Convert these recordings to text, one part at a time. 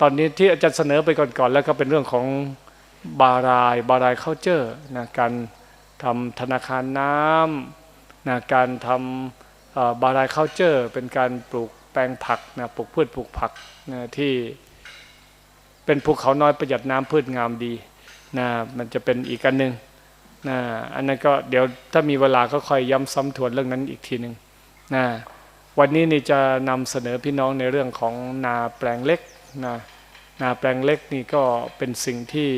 ตอนนี้ที่อาจารย์เสนอไปก่อนๆแล้วก็เป็นเรื่องของบารายบารายเข้าเจอร์นะการทำธนาคารน้ำนะการทำบารายเข้าเจอร์ เป็นการปลูกแปลงผักนะปลูกพืชปลูกผักนะที่เป็นภูเขาน้อยประหยัดน้ำพืชงามดีนะมันจะเป็นอีกอันหนึ่งนะอันนั้นก็เดี๋ยวถ้ามีเวลาก็ค่อยย้ำซ้ำทวนเรื่องนั้นอีกทีหนึ่งนะวันนี้นี่จะนำเสนอพี่น้องในเรื่องของนาแปลงเล็ก นะนาแปลงเล็กนี่ก็เป็นสิ่งที่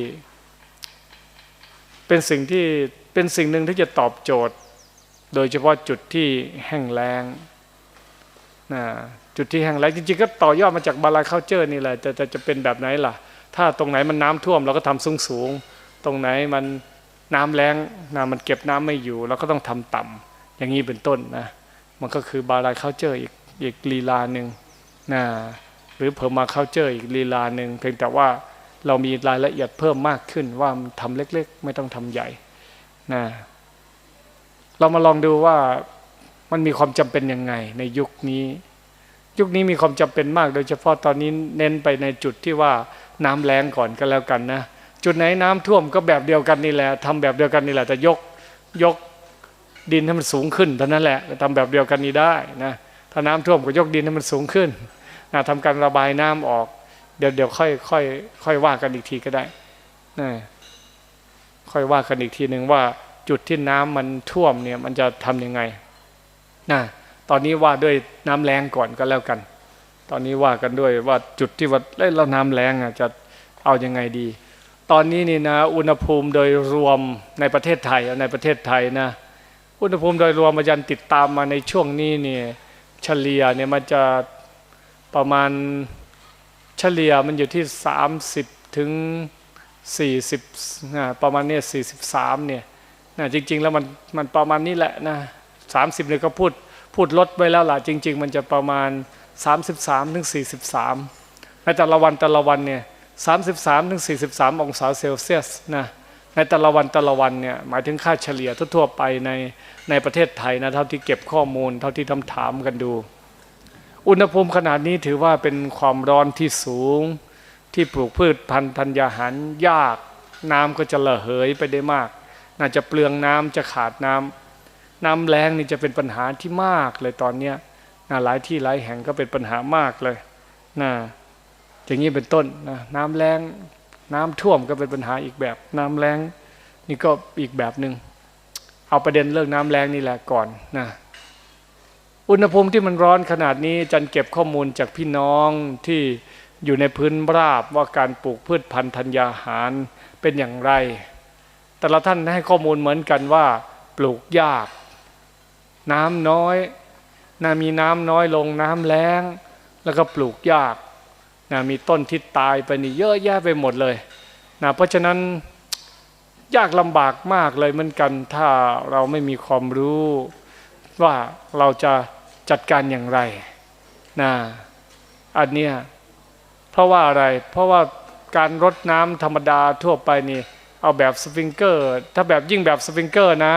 เป็นสิ่งที่เป็นสิ่งหนึ่งที่จะตอบโจทย์ โดยเฉพาะจุดที่แห้งแล้งนะจุดที่แห้งแล้งจริงๆก็ต่อยอดมาจากบาลาเคาเจอร์นี่แหละจะจะจะเป็นแบบไหนล่ะ ถ้าตรงไหนมันน้ำท่วมเราก็ทำสูงสูงตรงไหนมันน้ำแรงนะมันเก็บน้ำไม่อยู่ เราก็ต้องทำต่ำอย่างนี้เป็นต้นนะมันก็คือบาลาเคาเจอร์อีกอีกลีลาหนึ่งนะ รือเพิ่มมาเคาเจอร์อีกลีลาหนึ่งเพียงแต่ว่าเรามีรายละเอียดเพิ่มมากขึ้นว่าทำเล็ก ๆ ไม่ต้องทำใหญ่นะเรามาลองดูว่ามันมีความจำเป็นยังไง ในยุคนี้ ยุคนี้มีความจำเป็นมาก โดยเฉพาะตอนนี้เน้นไปในจุดที่ว่าน้ำแรงก่อนก็แล้วกันนะจุดไหนน้ำท่วมก็แบบเดียวกันนี่แหละทำแบบเดียวกันนี่แหละแต่ยกยกดินให้มันสูงขึ้นเท่านั้นแหละทำแบบเดียวกันนี้ได้นะถ้าน้ำท่วมก็ยกดินให้มันสูงขึ้น นะทำการระบายน้ำออก เดี๋ยวเดี๋ยวค่อยค่อยค่อยว่ากันอีกทีก็ได้นะค่อยว่ากันอีกทีหนึ่งว่าจุดที่น้ำมันท่วมเนี่ยมันจะทํำยังไงนะตอนนี้ว่าด้วยน้ำแรงก่อนก็แล้วกัน ตอนนี้ว่ากันด้วยว่าจุดที่ว่าเราน้ำแรงอะจะเอายังไงดี ตอนนี้นี่นะ อุณหภูมิโดยรวมในประเทศไทยในประเทศไทยนะอุณหภูมิโดยรวมมายันติดตามมาในช่วงนี้เนี่ยเฉลี่ยเนี่ยมันจะ ประมาณเฉลี่ยมันอยู่ที่ 30 ถึง 40นะประมาณนี้43 เนี่ยนะจริง ๆ แล้วมันมันประมาณนี้แหละนะ30เนี่ยก็พูดพูดลดไว้แล้วล่ะจริง ๆ มันจะประมาณ 33ถึง43 ในแต่ละวันแต่ละวันเนี่ย33ถึง43 องศาเซลเซียสนะในแต่ละวันแต่ละวันเนี่ยหมายถึงค่าเฉลี่ยทั่วๆไปในในประเทศไทยนะเท่าที่เก็บข้อมูลเท่าที่ทำถามกันดู อุณหภูมิขนาดนี้ถือว่าเป็นความร้อนที่สูง ที่ปลูกพืชพันธุ์ธัญญาหารยาก น้ำก็จะระเหยไปได้มาก น่าจะเปลืองน้ำจะขาดน้ำน้ำแรงนี่จะเป็นปัญหาที่มากเลยตอนเนี้ยนหลายที่หลายแห่งก็เป็นปัญหามากเลยนะอย่างนี้เป็นต้นนะน้ำแรงน้ำท่วมก็เป็นปัญหาอีกแบบ น้ำแรงนี่ก็อีกแบบหนึ่งเอาประเด็นเรื่องน้ำแรงนี่แหละก่อนนะ อุณหภูมิที่มันร้อนขนาดนี้จันเก็บข้อมูลจากพี่น้องที่อยู่ในพื้นราบว่าการปลูกพืชพันธุ์ธัญญาหารเป็นอย่างไร แต่ละท่านให้ข้อมูลเหมือนกันว่า ปลูกยาก น้ำน้อยนะมีน้ำน้อยลงน้ำแรงแล้วก็ปลูกยากนะมีต้นที่ตายไปนี่เยอะแยะไปหมดเลยนะเพราะฉะนั้นยากลำบากมากเลยเหมือนกันถ้าเราไม่มีความรู้ว่าเราจะ จัดการอย่างไรนะอันเนี้ยเพราะว่าอะไร เพราะว่าการรดน้ำธรรมดาทั่วไปนี่ เอาแบบสปริงเกอร์ ถ้าแบบยิ่งแบบสปริงเกอร์นะ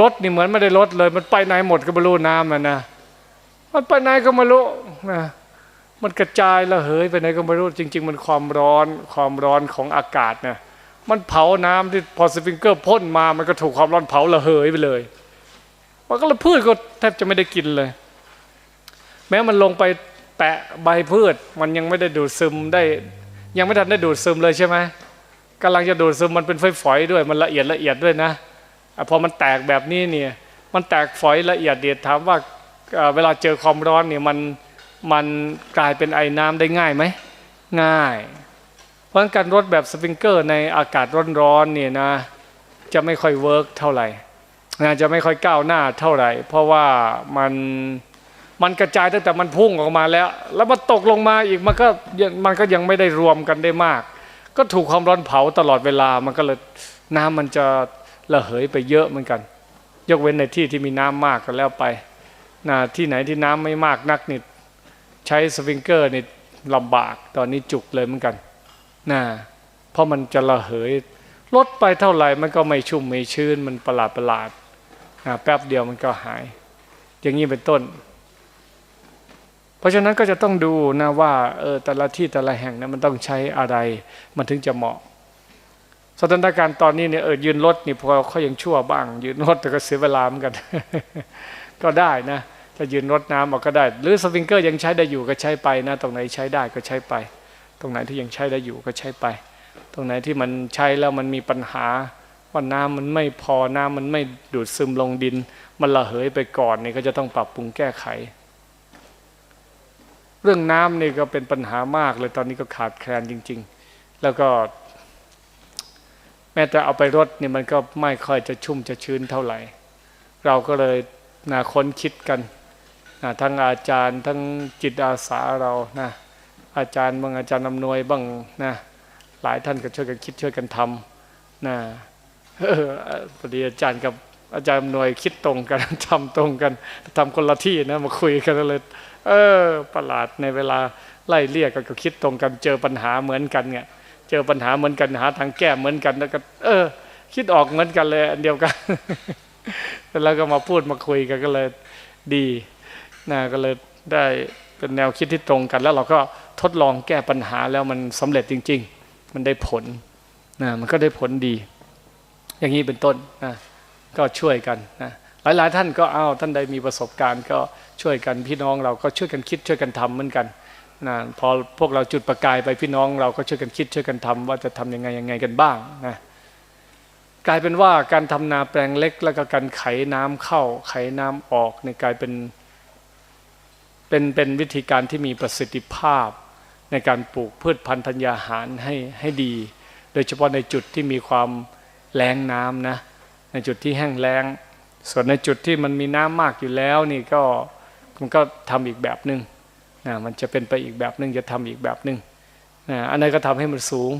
รถนี่เหมือนไม่ได้รถเลย มันไปไหนหมดก็ไม่รู้น้ำมันนะมันไปไหนก็ไม่รู้นะมันกระจายระเหยไปไหนก็ไม่รู้จริง ๆ มันความร้อนความร้อนของอากาศนะมันเผาน้ำที่พอสปริงเกอร์พ่นมามันก็ถูกความร้อนเผาระเหยไปเลย มันก็ลยพืชก็แทบจะไม่ได้กินเลย แม้มันลงไปแตะใบพืช มันยังไม่ได้ดูดซึมได้ ยังไม่ทันได้ดูดซึมเลยใช่ไหมกำลังจะดูดซึมมันเป็นฝอยๆด้วย มันละเอียดละเอียดด้วยนะพอมันแตกแบบนี้เนี่ย มันแตกฝอยละเอียดเดียดถามว่าเวลาเจอความร้อนเนี่ยมันมันกลายเป็นไอ้น้ำได้ง่ายไหมง่าย เพราะการรดแบบสปริงเกอร์ในอากาศร้อนๆเนี่ยนะ จะไม่ค่อยเวิร์กเท่าไหร่ จะไม่ค่อยก้าวหน้าเท่าไหร่ เพราะว่ามันมันกระจายตั้งแต่มันพุ่งออกมาแล้ว แล้วมันตกลงมาอีกมันก็มันก็ยังไม่ได้รวมกันได้มาก ก็ถูกความร้อนเผาตลอดเวลามันก็เลยน้ำมันจะระเหยไปเยอะเหมือนกัน ยกเว้นในที่ที่มีน้ำมากก็แล้วไปนะที่ไหนที่น้ำไม่มากนักนี่ใช้สวิงเกอร์นี่ลำบากตอนนี้จุกเลยเหมือนกันนะเพราะมันจะระเหยลดไปเท่าไหร่มันก็ไม่ชุ่มไม่ชื้นมันประหลาดประหลาด แป๊บเดียวมันก็หาย อย่างนี้เป็นต้น เพราะฉะนั้นก็จะต้องดูนะว่าเออแต่ละที่แต่ละแห่งนะมันต้องใช้อะไร มันถึงจะเหมาะสถานการณ์ตอนนี้เนี่ยเออยืนรถนี่พอเขายังชั่วบ้าง ยืนรถแต่ก็เสียเวลาเหมือนกัน ก็ได้นะถ้ายืนรถน้ำออกก็ได้ หรือสวิงเกอร์ยังใช้ได้อยู่ก็ใช้ไปนะ ตรงไหนใช้ได้ก็ใช้ไป ตรงไหนที่ยังใช้ได้อยู่ก็ใช้ไป ตรงไหนที่มันใช้แล้วมันมีปัญหา ว่าน้ำมันไม่พอน้ำมันไม่ดูดซึมลงดิน มันระเหยไปก่อนนี่ก็จะต้องปรับปรุงแก้ไข เรื่องน้ำนี่ก็เป็นปัญหามากเลยตอนนี้ก็ขาดแคลนจริง ๆ แล้วก็แม้แต่เอาไปรดนี่มันก็ไม่ค่อยจะชุ่มจะชื้นเท่าไหร่ เราก็เลยนะค้นคิดกันนะทั้งอาจารย์ทั้งจิตอาสาเรานะอาจารย์บางอาจารย์อำนวยบ้างนะหลายท่านก็ช่วยกันคิดช่วยกันทำนะ เออพอดีอาจารย์กับอาจารย์อำนวยคิดตรงกันทำตรงกันทำคนละที่นะมาคุยกันเลยเออประหลาดในเวลาไล่เรียกก็คิดตรงกัน เจอปัญหาเหมือนกันเนี่ยเจอปัญหาเหมือนกันหาทางแก้เหมือนกันแล้วก็เออ คิดออกเหมือนกันเลยอันเดียวกันแล้วก็มาพูดมาคุยกันก็เลยดีนะก็เลยได้เป็นแนวคิดที่ตรงกัน แล้วเราก็ทดลองแก้ปัญหาแล้วมันสำเร็จจริง ๆ มันได้ผลนะมันก็ได้ผลดี อย่างนี้เป็นต้นนะก็ช่วยกันนะหลายๆท่านก็เอาท่านใดมีประสบการณ์ ก็ช่วยกันพี่น้องเราก็ช่วยกันคิดช่วยกันทำเหมือนกันนะพอพวกเราจุดประกายไปพี่น้องเราก็ช่วยกันคิดช่วยกันทำว่าจะทํำยังไงยังไงกันบ้างนะกลายเป็นว่าการทำนาแปลงเล็ก แล้วก็การไขน้ำเข้าไขน้ำออกในกลายเป็นเป็นเป็นวิธีการที่มีประสิทธิภาพ ในการปลูกพืชพันธุ์ธัญญาหารให้ให้ดี โดยเฉพาะในจุดที่มีความ แรงน้ำนะในจุดที่แห้งแล้ง ส่วนในจุดที่มันมีน้ำมากอยู่แล้วนี่ก็มันก็ทำอีกแบบหนึง่งนะมันจะเป็นไปอีกแบบหนึ่งจะทำอีกแบบหนึ่งนะอันนั้นก็ทำให้มันสูง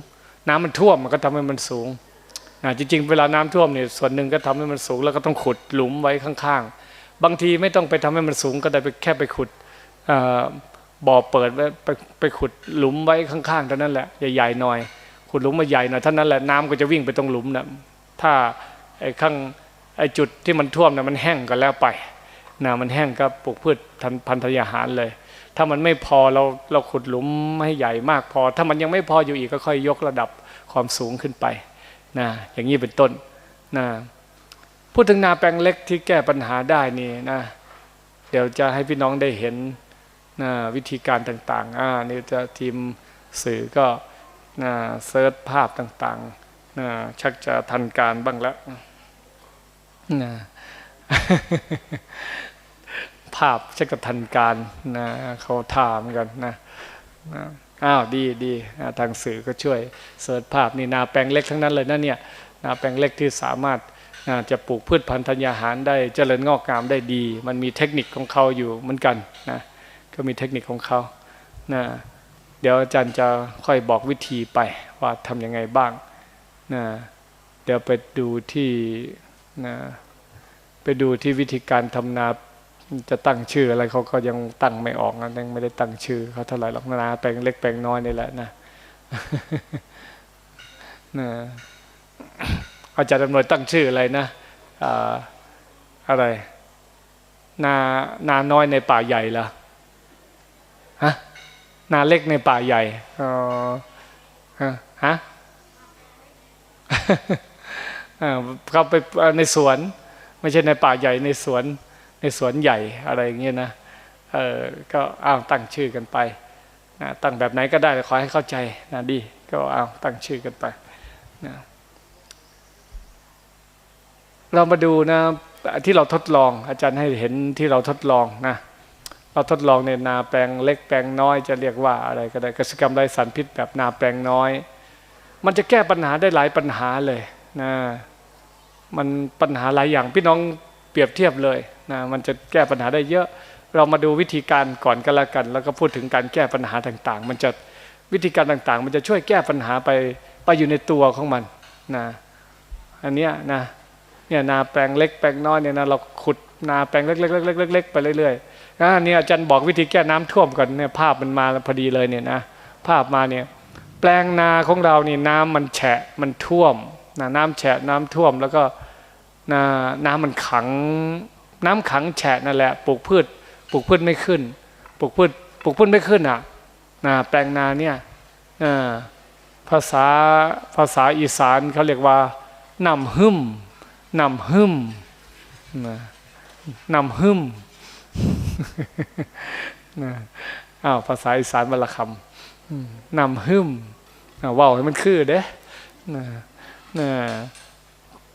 น้ำมันท่วมมันก็ทำให้มันสูงนะจริง ๆ เวลาน้ำท่วมเนี่ยส่วนหนึ่งก็ทำให้มันสูง แล้วก็ต้องขุดหลุมไว้ข้างๆ บางทีไม่ต้องไปทำให้มันสูงก็ได้ไปแค่ไปขุดบ่อเปิดไว้ไปไปขุดหลุมไว้ข้างๆเท่านั้นแหละใหญ่ๆหน่อย ขุดหลุมมาใหญ่หน่อยเท่านั้นแหละน้ำก็จะวิ่งไปตรงหลุมนะถ้าไอ้ข้างไอ้จุดที่มันท่วมนะมันแห้งก็แล้วไปนะมันแห้งก็ปลูกพืชพันธุ์ยาหารเลย ถ้ามันไม่พอเราเราขุดหลุมให้ใหญ่มากพอ ถ้ามันยังไม่พออยู่อีกก็ค่อยยกระดับความสูงขึ้นไปนะอย่างนี้เป็นต้นนะพูดถึงนาแปลงเล็กที่แก้ปัญหาได้นี่นะเดี๋ยวจะให้พี่น้องได้เห็นนะวิธีการต่างๆอ่านี่จะทีมสื่อก็ นะเซิร์ชภาพต่างๆนะชักจะทันการบ้างแล้วนะภาพชักทันการนะเขาถามกันนะอ้าวดีดีทางสื่อก็ช่วยเสิร์ชภาพนี่นาแปลงเล็กทั้งนั้นเลยนะเนี่ยนาแปลงเล็กที่สามารถจะปลูกพืชพันธุ์ธัญญาหารได้เจริญงอกงามได้ดี มันมีเทคนิคของเขาอยู่เหมือนกันนะก็มีเทคนิคของเขานะ ดี๋ยวอาจารย์จะค่อยบอกวิธีไปว่าทำยังไงบ้างนะเดี๋ยวไปดูที่นะไปดูที่วิธีการทำนาจะตั้งชื่ออะไรเขาก็ยังตั้งไม่ออกนะยังไม่ได้ตั้งชื่อเขาเท่าไหร่หรอกนาแปลงเล็กแปลงน้อยนี่แหละนะนะอาจารย์ดำนวยตั้งชื่ออะไรนะอะไร นานาน้อยในป่าใหญ่ละฮะ นาเล็กในป่าใหญ่อ๋อฮะเขาไปในสวน ไม่ใช่ในป่าใหญ่ในสวน ในสวนใหญ่อะไรอย่างเงี้ยนะเออก็อ้าวตั้งชื่อกันไปนะตั้งแบบไหนก็ได้ขอให้เข้าใจนะดี ก็อ้าวตั้งชื่อกันไปนะเรามาดูนะที่เราทดลองอาจารย์ให้เห็นที่เราทดลองนะ เราทดลองในนาแปลงเล็กแปลงน้อยจะเรียกว่าอะไรก็ได้กษตรกรรมไร้สารพิษแบบนาแปลงน้อย มันจะแก้ปัญหาได้หลายปัญหาเลยนะมันปัญหาหลายอย่างพี่น้องเปรียบเทียบเลยนะมันจะแก้ปัญหาได้เยอะ เรามาดูวิธีการก่อนกันละกัน แล้วก็พูดถึงการแก้ปัญหาต่างๆ มันจะวิธีการต่างๆ มันจะช่วยแก้ปัญหาไปไปอยู่ในตัวของมันนะอันเนี้ยนะเนี่ยนาแปลงเล็กแปลงน้อยเนี่ยนะเราขุดนาแปลงเล็กๆๆๆๆไปเรื่อยๆ นะเนี่ยอาจารย์บอกวิธีแก้น้ำท่วมก่อนเนี่ยภาพมันมาพอดีเลยเนี่ยนะภาพมาเนี่ยแปลงนาของเรานี่น้ำมันแฉะมันท่วมนะน้ำแฉะน้ำท่วมแล้วก็นะน้ำมันขัง น้ำขังแฉะนั่นแหละปลูกพืชปลูกพืชไม่ขึ้นปลูกพืชปลูกพืชไม่ขึ้นอะนะแปลงนาเนี่ยภาษาภาษาอีสานเขาเรียกว่านำหึมนำหึมนำหึม อ้าวภาษาอีสานบรรคำนำหึมว่าวให้มันคือเด้นะ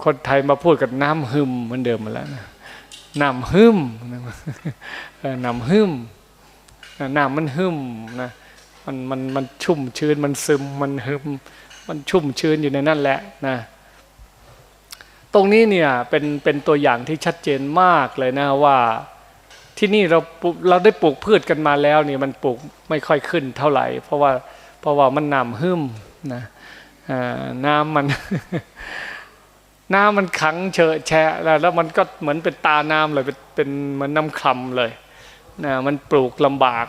คนไทยมาพูดกับน้ำหึมเหมือนเดิมมาแล้วนะน้ำหึมน้ำหึมน้ำมันหึมนะมันมันมันชุ่มชื้นมันซึมมันหึมมันชุ่มชื้นอยู่ในนั่นแหละนะตรงนี้เนี่ยเป็นเป็นตัวอย่างที่ชัดเจนมากเลยนะว่า ที่นี่เราเราได้ปลูกพืชกันมาแล้วนี่มันปลูกไม่ค่อยขึ้นเท่าไหร่ เพราะว่าเพราะว่ามันน้ำหึมนะน้ำมันน้ำมันขังเฉอะแฉะแล้วแล้วมันก็เหมือนเป็นตาน้ำเลยเป็นเป็นเหมือนน้ำคลำเลยนะมันปลูกลำบาก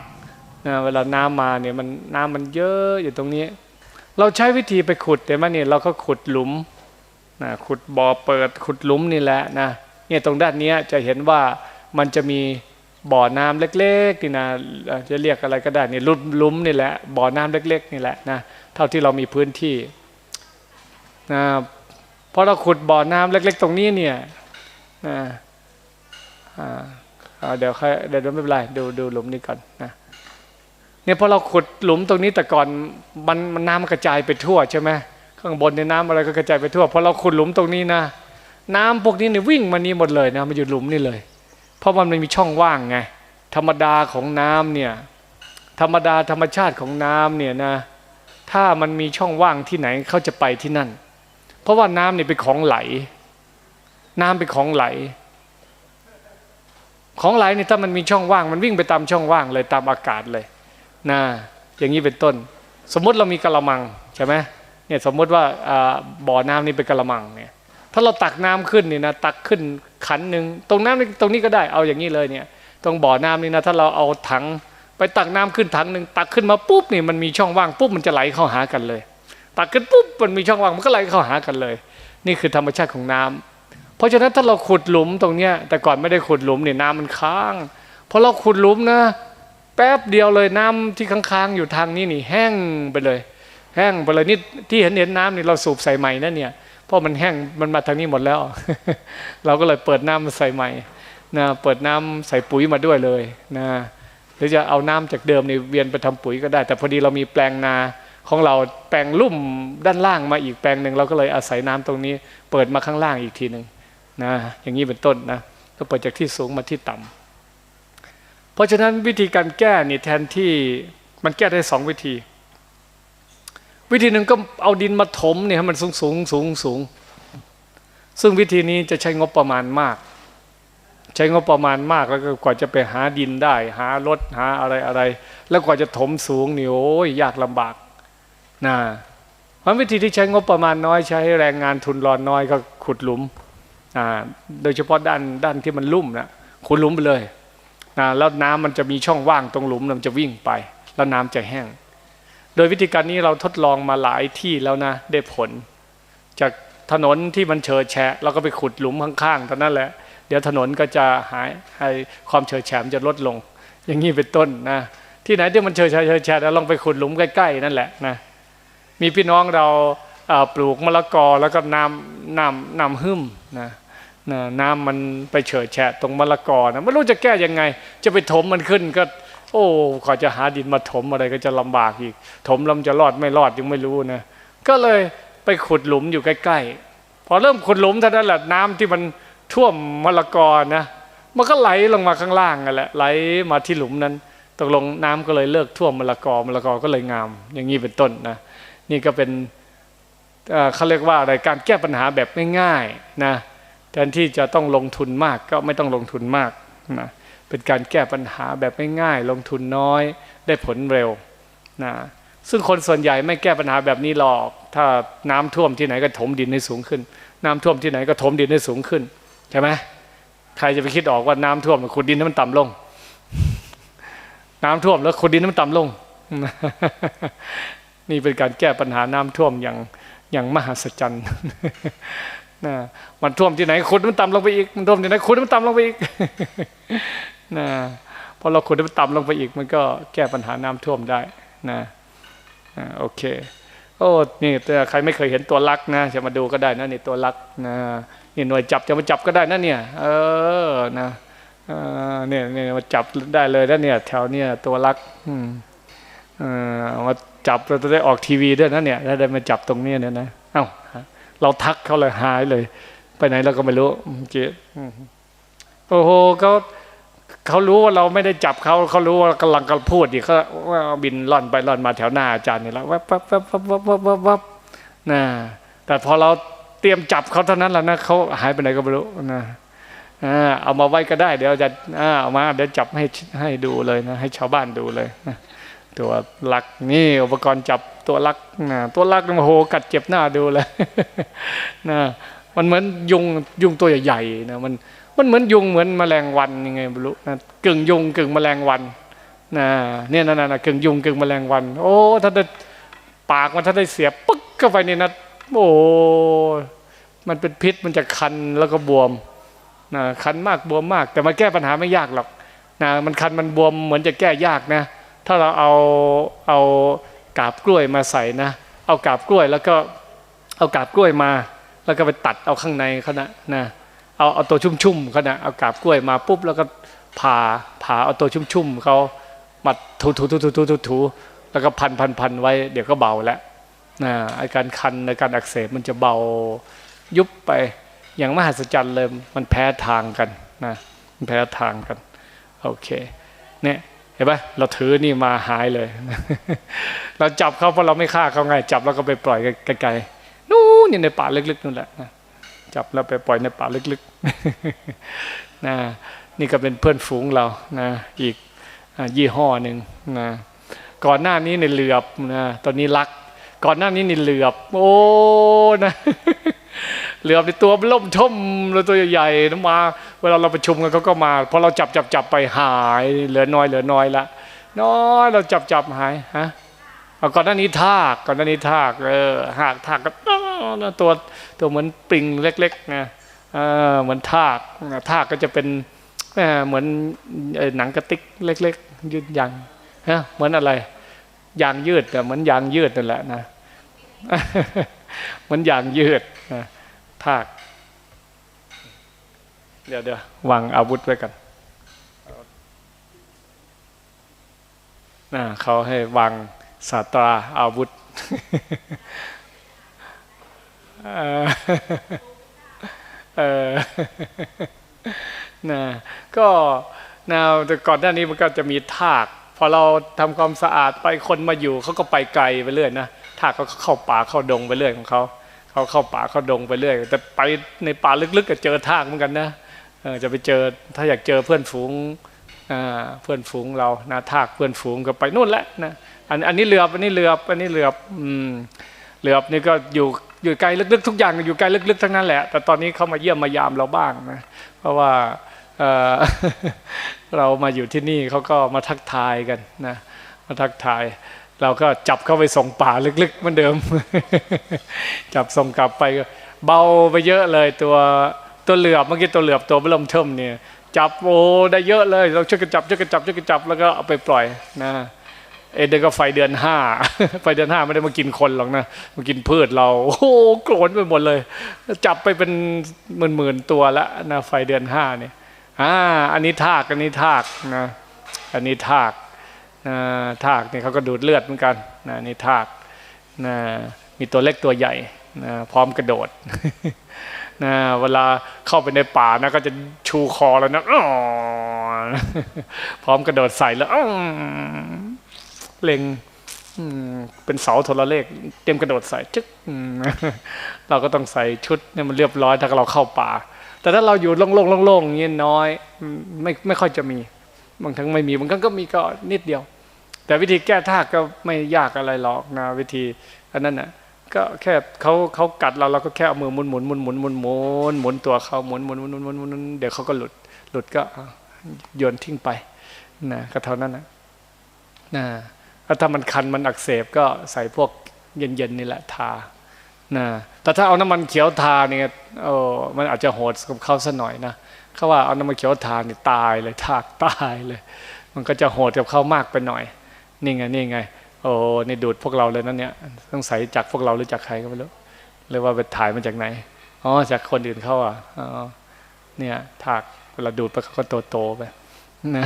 นะเวลาน้ำมาเนี่ยมันน้ำมันเยอะอยู่ตรงนี้ เราใช้วิธีไปขุดแต่มาเนี่ยเราก็ขุดหลุมนะขุดบ่อเปิดขุดหลุมนี่แหละนะเนี่ยตรงด้านนี้จะเห็นว่ามันจะมี บ่อน้ำเล็กๆนี่นะจะเรียกอะไรก็ได้นี่ลุมลุ่มนี่แหละบ่อน้ำเล็ก ๆ นี่แหละนะเท่าที่เรามีพื้นที่นะพอเราขุดบ่อน้ำเล็ก ๆ ตรงนี้เนี่ยนะเดี๋ยวค่อยเดี๋ยวไม่เป็นไรดูดูหลุมนี้ก่อนนะเนี่ยพอเราขุดหลุมตรงนี้แต่ก่อนมันมันน้ำกระจายไปทั่วใช่ไหมข้างบนในน้ำอะไรก็กระจายไปทั่วพอเราขุดหลุมตรงนี้นะน้ำพวกนี้เนี่ยวิ่งมานี่หมดเลยนะมาอยู่หลุมนี่เลย เพราะมันไม่มีช่องว่างไงธรรมดาของน้ำเนี่ยธรรมดาธรรมชาติของน้ำเนี่ยนะถ้ามันมีช่องว่างที่ไหนเขาจะไปที่นั่น เพราะว่าน้ำเนี่ยเป็นของไหล น้ำเป็นของไหล ของไหลเนี่ยถ้ามันมีช่องว่างมันวิ่งไปตามช่องว่างเลยตามอากาศเลยนะอย่างนี้เป็นต้น สมมติเรามีกระมังใช่ไหมเนี่ยสมมติว่าบ่อน้ำนี่เป็นกระมังเนี่ยถ้าเราตักน้ำขึ้นเนี่นะตักขึ้น ขันหนึ่งตรงน้ำตรงนี้ก็ได้เอาอย่างนี้เลยเนี่ยตรงบ่อน้ำนี่นะถ้าเราเอาถัง ไปตักน้ำขึ้นถังหนึ่งตักขึ้นมาปุ๊บนี่มันมีช่องว่างปุ๊บมันจะไหลเข้าหากันเลย ตักขึ้นปุ๊บมันมีช่องว่างมันก็ไหลเข้าหากันเลย นี่คือธรรมชาติของน้ำเพราะฉะนั้นถ้าเราขุดหลุมตรงเนี้ยแต่ก่อนไม่ได้ขุดหลุมเนี่ยน้ำมันค้างพอเราขุดหลุมนะ แป๊บเดียวเลยน้ำที่ค้างๆอยู่ทางนี้นี่แห้งไปเลย แห้งไปเลยนี่ที่เห็นเห็นน้ำนี่เราสูบใส่ใหม่นั่นเนี่ย ราะมันแห้งมันมาทางนี้หมดแล้ว เราก็เลยเปิดน้ำใส่ใหม่นะเปิดน้ำใส่ปุ๋ยมาด้วยเลยนะหรือจะเอาน้ำจากเดิมในเวียนไปทำปุ๋ยก็ได้ แต่พอดีเรามีแปลงนาของเราแปลงลุ่มด้านล่างมาอีกแปลงหนึ่งเราก็เลยอาศัยน้ำตรงนี้ เปิดมาข้างล่างอีกทีหนึ่งนะอย่างนี้เป็นต้นนะก็เปิดจากที่สูงมาที่ต่ำเพราะฉะนั้นวิธีการแก้นี่แทนที่มันแก้ได้สองวิธี วิธีหนึ่งก็เอาดินมาถมเนี่ยให้มันสูงสูงสูงสูงซึ่งวิธีนี้จะใช้งบประมาณมาก ใช้งบประมาณมากแล้วก็กว่าจะไปหาดินได้ หารถหาอะไรอะไร แล้วกว่าจะถมสูงนี่โอ้ยยากลำบากนะเพราะวิธีที่ใช้งบประมาณน้อยใช้แรงงานทุนรอนน้อยก็ขุดหลุมนะโดยเฉพาะด้านด้านที่มันลุ่มนะขุดหลุมไปเลยนะแล้วน้ำมันจะมีช่องว่างตรงหลุมมันจะวิ่งไป แล้วน้ำจะแห้ง โดยวิธีการนี้เราทดลองมาหลายที่แล้วนะ ได้ผล จากถนนที่มันเฉยแฉะเราก็ไปขุดหลุมข้างๆตอนนั้นแหละ เดี๋ยวถนนก็จะหายให้ความเฉยแฉะจะลดลง อย่างนี้เป็นต้นนะ ที่ไหนที่มันเฉยแฉะแล้วลองไปขุดหลุมใกล้ๆนั่นแหละนะมีพี่น้องเราปลูกมะละกอแล้วก็น้ำน้ำน้ำหึ่มนะน้ำมันไปเฉยแฉะตรงมะละกอนะไม่รู้จะแก้ยังไง จะไปถมมันขึ้นก็ โอ้ขอจะหาดินมาถมอะไรก็จะลำบากอีก ถมลำจะรอดไม่รอดยังไม่รู้นะก็เลยไปขุดหลุมอยู่ใกล้ๆพอเริ่มขุดหลุมเท่านั้นแหละน้ำที่มันท่วมมะละกอนะมันก็ไหลลงมาข้างล่างกันแหละไหลมาที่หลุมนั้นตกลงน้ำก็เลยเลิกท่วมมะละกอมะละกอก็เลยงาม อย่างนี้เป็นต้นนะนี่ก็เป็นเขาเรียกว่าอะไรการแก้ปัญหาแบบง่ายๆนะแทนที่จะต้องลงทุนมากก็ไม่ต้องลงทุนมากนะ เป็นการแก้ปัญหาแบบง่ายๆ ลงทุนน้อยได้ผลเร็วนะซึ่งคนส่วนใหญ่ไม่แก้ปัญหาแบบนี้หรอก ถ้าน้ำท่วมที่ไหนก็ถมดินให้สูงขึ้น น้ำท่วมที่ไหนก็ถมดินให้สูงขึ้นใช่ไหมใครจะไปคิดออกว่าน้ำท่วมขุดดินให้มันต่ำลง น้ำท่วมแล้วขุดดินให้มันต่ำลง นี่เป็นการแก้ปัญหาน้ำท่วมอย่างอย่างมหัศจรรย์นะมันท่วมที่ไหนขุดมันต่ำลงไปอีกมันท่วมที่ไหนขุดมันต่ำลงไปอีก นะพอเราขุดต่ำลงไปอีกมันก็แก้ปัญหาน้ำท่วมได้นะโอเคโอ้นี่แต่ใครไม่เคยเห็นตัวลักนะจะมาดูก็ได้นะนี่ตัวลักนะนี่หน่วยจับจะมาจับก็ได้นะเนี่ย เออนะเนี่ยเนี่ยมาจับได้เลยนะเนี่ยแถวเนี่ยตัวลักอืมมาจับเราจะได้ออกทีวีด้วยนะเนี่ยถ้าได้มาจับตรงนี้เนี่ยนะเอ้าเราทักเขาเลยหายเลย ไปไหนเราก็ไม่รู้เจ๊โอ้โหเขา เขารู้ว่าเราไม่ได้จับเขาเขารู้ว่ากำลังกำลังพูดดิเขาบินล่อนไปล่อนมาแถวหน้าอาจารย์นี่แล้ววับวับวับวับวับวับวับวับนะแต่พอเราเตรียมจับเขาเท่านั้นแหละนะเขาหายไปไหนก็ไม่รู้นะเอามาไว้ก็ได้ เดี๋ยวจะเอามาเดี๋ยวจับให้ให้ดูเลยนะให้ชาวบ้านดูเลยนะตัวลักนี่อุปกรณ์จับตัวลักนะตัวลักมันโหกัดเจ็บหน้าดูเลยนะ มันเหมือนยุงยุงตัวใหญ่ๆนะมันมันเหมือนยุงเหมือนแมลงวันยังไงไม่รู้นะกึ่งยุงกึ่งแมลงวันนะเนี่ยนั่นน่ะกึ่งยุงกึ่งแมลงวัน โอ้ถ้าได้ปากมันถ้าได้เสียปึ๊กเข้าไปนี่นะโอ้มันเป็นพิษมันจะคันแล้วก็บวมนะคันมากบวมมาก แต่มาแก้ปัญหาไม่ยากหรอกนะมันคันมันบวมเหมือนจะแก้ยากนะ ถ้าเราเอาเอากาบกล้วยมาใส่นะ เอากาบกล้วยแล้วก็เอากาบกล้วยมา แล้วก็ไปตัดเอาข้างในเขานะนะเอาเอาตัวชุ่มๆเขานะเอากาบกล้วยมาปุ๊บแล้วก็ผ่าผ่าเอาตัวชุ่มๆเขามัดถูถูถูถูถูถูแล้วก็พันพันพันไว้เดี๋ยวก็เบาแล้วนะอาการคันในการอักเสบมันจะเบายุบไปอย่างมหัศจรรย์เลยมันแพ้ทางกันนะมันแพ้ทางกันโอเคเนี่ยเห็นไหมเราถือนี่มาหายเลย เราจับเขาเพราะเราไม่ฆ่าเขาไงจับแล้วก็ไปปล่อยไกลๆ นู่นนี่ในป่าลึกๆนู่นแหละนะจับแล้วไปปล่อยในป่าลึกๆนะนี่ก็เป็นเพื่อนฝูงเรานะอีกยี่ห้อหนึ่งนะก่อนหน้านี้ในเหลือบนะตอนนี้รัก ก่อนหน้านี้ในเหลือบ โอ้นะเหลือบในตัวล่มท่มแล้วตัวใหญ่ๆนมา เวลาเราประชุมกันเขาก็มาพอเราจับจับจับไปหาย เหลือน้อยเหลือน้อยละน้อยเราจับจับหายฮะ ก่อนหน้านี้ทากก่อนหน้านี้ทากเออหากทากก็ตัวตัวเหมือนปริงเล็กๆนะเออเหมือนทากทากก็จะเป็นเหมือนหนังกระติกเล็ก ๆ ยืดยางฮะเหมือนอะไรยางยืดแต่เหมือนยางยืดนั่นแหละนะเหมือนยางยืดนะทาก เดี๋ยวเดี๋ยววางอาวุธไว้กันนะเขาให้วาง สาตราอาวุธเออนะก็นะแต่ก่อนหน้านี้มันก็จะมีทากพอเราทำความสะอาดไปคนมาอยู่เขาก็ไปไกลไปเรื่อยนะทากเขาเข้าป่าเข้าดงไปเรื่อยของเขาเขาเข้าป่าเข้าดงไปเรื่อย แต่ไปในป่าลึกๆก็เจอทากเหมือนกันนะจะไปเจอถ้าอยากเจอเพื่อนฝูงเพื่อนฝูงเรานะทากเพื่อนฝูงก็ไปนู่นแหละนะ อันอันนี้เหลือบอันนี้เหลือบอันนี้เหลือบอืมเหลือบนี่ก็อยู่อยู่ไกลลึกๆ ทุกอย่างอยู่ไกลลึกๆทั้งนั้นแหละ แต่ตอนนี้เขามาเยี่ยมมายามเราบ้างนะเพราะว่าเรามาอยู่ที่นี่เขาก็มาทักทายกันนะมาทักทาย เราก็จับเข้าไปส่งป่าลึกๆเหมือนเดิม จับส่งกลับไปเบาไปเยอะเลยตัวตัวเหลือบเมื่อกี้ตัวเหลือบตัวบลมเทิมเนี่ยจับโอ้ได้เยอะเลย เราช่วยกันจับช่วยกันจับช่วยกันจับแล้วก็เอาไปปล่อยนะ เอ็นเดก็ไฟเดือนห้าไฟเดือนห้าไม่ได้มากินคนหรอกนะมากินพืชเราโอ้โกรธไปหมดเลย จับไปเป็นหมื่นหมื่นตัวล้วนะไฟเดือนห้าเนี่ยอ่าอันนี้ทากอันนี้ทากนะอันนี้ทากนะทากนี่เขาก็ดูดเลือดเหมือนกันนะนี่ทากนะมีตัวเล็กตัวใหญ่นะพร้อมกระโดดนะเวลาเข้าไปในป่านะก็จะชูคอแล้วนะพร้อมกระโดดใส่แล้ว เล็งเป็นเสาโทรเลข เตรียมกระโดดใส่จึ๊กเราก็ต้องใส่ชุดเนี่ยมันเรียบร้อยถ้าเราเข้าป่า แต่ถ้าเราอยู่โล่งๆโล่งๆอย่างนี้น้อยไม่ไม่ค่อยจะมี บางครั้งไม่มีบางครั้งก็มีก็นิดเดียว แต่วิธีแก้ท่าก็ไม่ยากอะไรหรอกนะวิธีอันนั้นนะก็แค่เขาเขากัดเราเราก็แค่เอามือหมุนหมุนหมุนหมุนหมุนหมุนหมุนตัวเขาหมุนหมุนหมุนหมุนหมุนหมุนเดี๋ยวเขาก็หลุดหลุดก็โยนทิ้งไปนะก็เท่านั้นนะนะ ถ้ามันคันมันอักเสบก็ใส่พวกเย็นๆนี่แหละทานะแต่ถ้าเอาน้ำมันเขียวทาเนี่ยโอ้มันอาจจะโหดกับเขาสัหน่อยนะเขาว่าเอาน้ำมันเขียวทาเนี่ยตายเลยทากตายเลย มันก็จะโหดกับเขามากไปหน่อย นี่ไงนี่ไง โอ้นี่ดูดพวกเราเลยนั่นเนี่ยต้องใส่จากพวกเราหรือจากใครก็ไม่รู้เลยว่าไปถ่ายมาจากไหนอ๋อจากคนอื่นเขาอะอ๋อเนี่ยถากเวลาดูดไปเขาก็โตโตไปนะ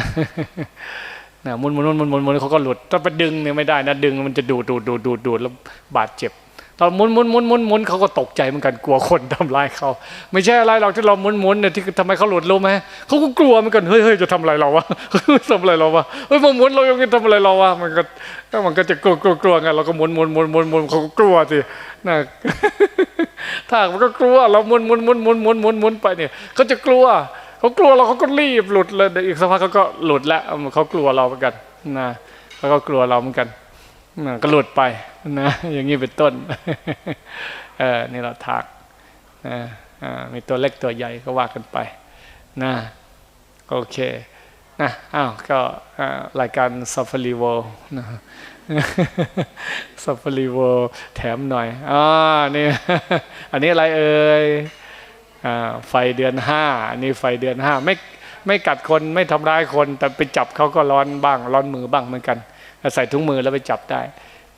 มุนมุนมุนมุนมุนมุนเขาก็หลุดถ้าไปดึงเนี่ยไม่ได้นะดึงมันจะดูดดูดดูดดูดดูดแล้วบาดเจ็บตอนมุนมุนมุนมุนมุนเขาก็ตกใจเหมือนกันกลัวคนทำร้ายเขาไม่ใช่อะไรเราที่เรามุนมุนเนี่ยที่ทำไมเขาหลุดรู้ไหมเขาก็กลัวเหมือนกันเฮ้ยเฮ้ยจะทำอะไรเราวะทำอะไรเราวะเฮ้ยมามุนเรายังจะทำอะไรเราวะมันก็มันก็จะกลัวกลัวกลัวไงเราก็มุนมุนมุนมุนมุนเขาก็กลัวสินะถ้ามันก็กลัวเรามุนมุนมุนมุนมุนมุนมุนไปเนี่ยเขาจะกลัว เขากลัวเราเขาก็รีบหลุดเลยอีกสักพักเขาก็หลุดแล้วเขากลัวเราเหมือนกันนะเขาก็กลัวเราเหมือนกันนะก็หลุดไปนะอย่างนี้เป็นต้นเออนี่เราถากนะมีตัวเล็กตัวใหญ่ก็ว่ากันไปนะโอเคนะอ้าวก็รายการซัฟฟารีโวนะซัฟฟารีโวแถมหน่อยอ่านี่อันนี้อะไรเอ่ย ไฟเดือนห้านนี้ไฟเดือนห้าไม่ไม่กัดคนไม่ทำร้ายคน แต่ไปจับเขาก็ร้อนบ้างร้อนมือบ้างเหมือนกันใส่ถุงมือแล้วไปจับได้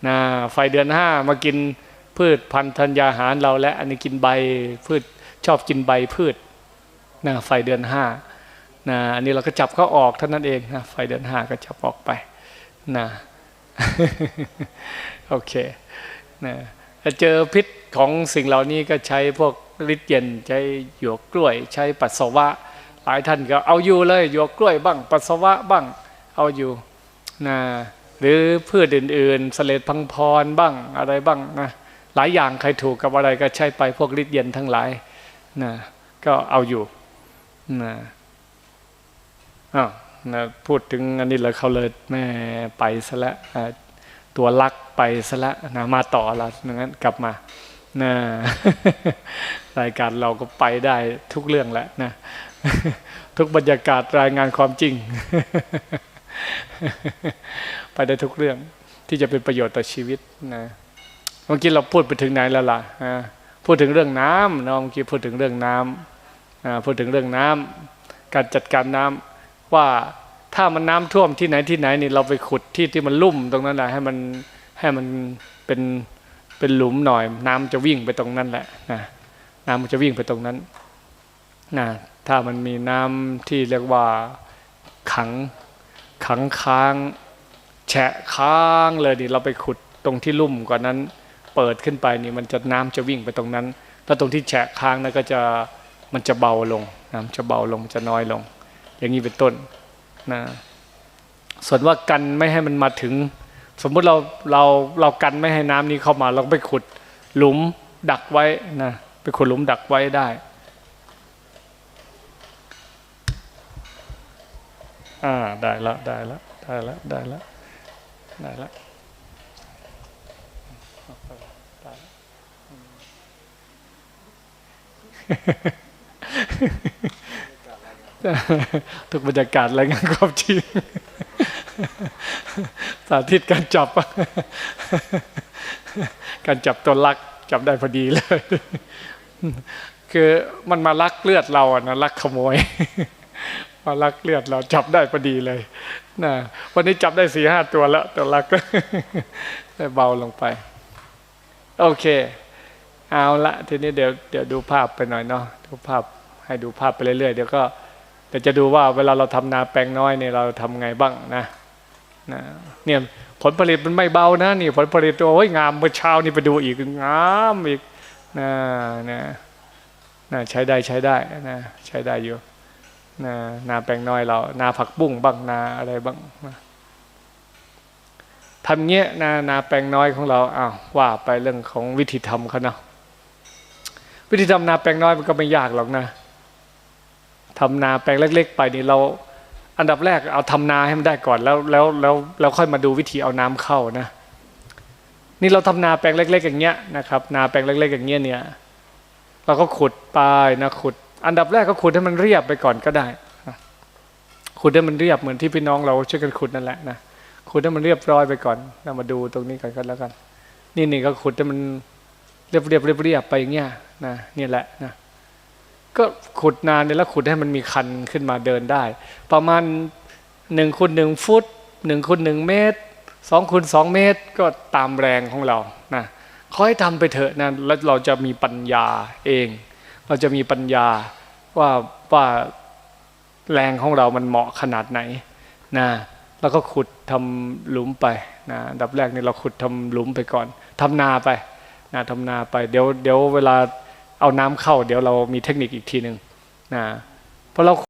นะไฟเดือนห้ามากินพืชพันธุ์ธัญญาหารเราและอันนี้กินใบพืชชอบกินใบพืชนะไฟเดือนห้านะอันนี้เราก็จับเขาออกเท่านั้นเองนะไฟเดือนห้าก็จับออกไปนะโอเคนะ เจอพิษของสิ่งเหล่านี้ก็ใช้พวกฤทธิ์เย็นใช้หยวกกล้วย ใช้ปัสสาวะ หลายท่านก็เอาอยู่เลยหยวกกล้วยบ้าง ปัสสาวะบ้างเอาอยู่นะหรือพืชอื่นๆสเลดพังพรบ้างอะไรบ้างนะหลายอย่างใครถูกกับอะไรก็ใช้ไปพวกฤทธิ์เย็นทั้งหลายนะก็เอาอยู่นะอ้าวนะพูดถึงอันนี้แล้วเขาเลยแม่ไปซะแล้ว ตัวลักไปซะล้วนะมาต่อละงั้นกลับมานะรายการเราก็ไปได้ทุกเรื่องแหละนะทุกบรรยากาศรายงานความจริง ไปได้ทุกเรื่องที่จะเป็นประโยชน์ต่อชีวิตนะเมื่อกี้เราพูดไปถึงไหนแล้วล่ะพูดถึงเรื่องน้ำนะเมื่อกี้พูดถึงเรื่องน้ำพูดถึงเรื่องน้ำการจัดการน้ำว่า ถ้ามันน้ำท่วมที่ไหนที่ไหนนี่เราไปขุดที่ที่มันลุ่มตรงนั้นแหละให้มันให้มันเป็นเป็นหลุมหน่อย น้ำจะวิ่งไปตรงนั้นแหละนะน้ำมันจะวิ่งไปตรงนั้นนะถ้ามันมีน้ำที่เรียกว่าขังขังค้าง แฉะค้างเลยนี่เราไปขุดตรงที่ลุ่มกว่านั้น เปิดขึ้นไปนี่มันจะน้ำจะวิ่งไปตรงนั้น แล้วตรงที่แฉะค้างนั่นก็จะมันจะเบาลง น้ำจะเบาลงจะน้อยลง อย่างนี้เป็นต้น นะส่วนว่ากันไม่ให้มันมาถึง สมมุติเราเราเรากันไม่ให้น้ำนี้เข้ามา เราไปขุดหลุมดักไว้นะไปขุดหลุมดักไว้ได้อ่าได้แล้วได้แล้วได้แล้วได้แล้วได้แล้ว ทุกบรรยากาศรายงานความจริงสาธิตการจับ การจับตัวลักจับได้พอดีเลย คือมันมาลักเลือดเราอะนะลักขโมยมาลักเลือดเราจับได้พอดีเลยนะวันนี้จับได้สี่ห้าตัวแล้วตัวลักได้เบาลงไป โอเค เอาละทีนี้เดี๋ยวเดี๋ยวดูภาพไปหน่อยเนาะดูภาพให้ดูภาพไปเรื่อยๆเดี๋ยวก็ เดี๋ยวจะดูว่าเวลาเราทำนาแปลงน้อยเนี่ยเราทำไงบ้างนะนะเนี่ยผลผลิตมันไม่เบานะนี่ผลผลิตตัวโอ้ยงามเมื่อเช้านี่ไปดูอีกงามอีกนะนะนะใช้ได้ใช้ได้นะใช้ได้อยู่นานาแปลงน้อยเรา นาผักบุ้งบ้างนาอะไรบ้างทำเงี้ยนานาแปลงน้อยของเราอ้าวว่าไปเรื่องของวิธีทำเขาเนาะวิธีทำนาแปลงน้อยมันก็ไม่ยากหรอกนะ ทำนาแปลงเล็ก ๆ ไปนี่เราอันดับแรกเอาทำนาให้มันได้ก่อนแล้วแล้วแล้วแล้วค่อยมาดูวิธีเอาน้ำเข้านะ นี่เราทำนาแปลงเล็ก ๆ อย่างเงี้ยนะครับนาแปลงเล็ก ๆ อย่างเงี้ยเนี่ยเราก็ขุดไปนะขุด อันดับแรกก็ขุดให้มันเรียบไปก่อนก็ได้ขุดให้มันเรียบเหมือนที่พี่น้องเราช่วยกันขุดนั่นแหละนะขุดให้มันเรียบร้อยไปก่อนเรามาดูตรงนี้กันก็แล้วกัน นี่นี่ก็ขุดให้มันเรียบเรียบเรียบเรียบไปอย่างเงี้ยนะนี่แหละนะ ก็ขุดนานเนี่ยแล้วขุดให้มันมีคันขึ้นมาเดินได้ ประมาณหนึ่งคูณหนึ่งฟุตหนึ่งคูณหนึ่งเมตรสองคูณสองเมตรก็ตามแรงของเรานะขอให้ทำไปเถอะนะแล้วเราจะมีปัญญาเอง เราจะมีปัญญาว่าว่าแรงของเรามันเหมาะขนาดไหนนะแล้วก็ขุดทำหลุมไปนะดับแรกนี่เราขุดทำหลุมไปก่อนทำนาไปนะทำนาไปเดี๋ยวเดี๋ยวเวลา เอาน้ำเข้า เดี๋ยวเรามีเทคนิคอีกทีหนึ่งนะเพราะเรา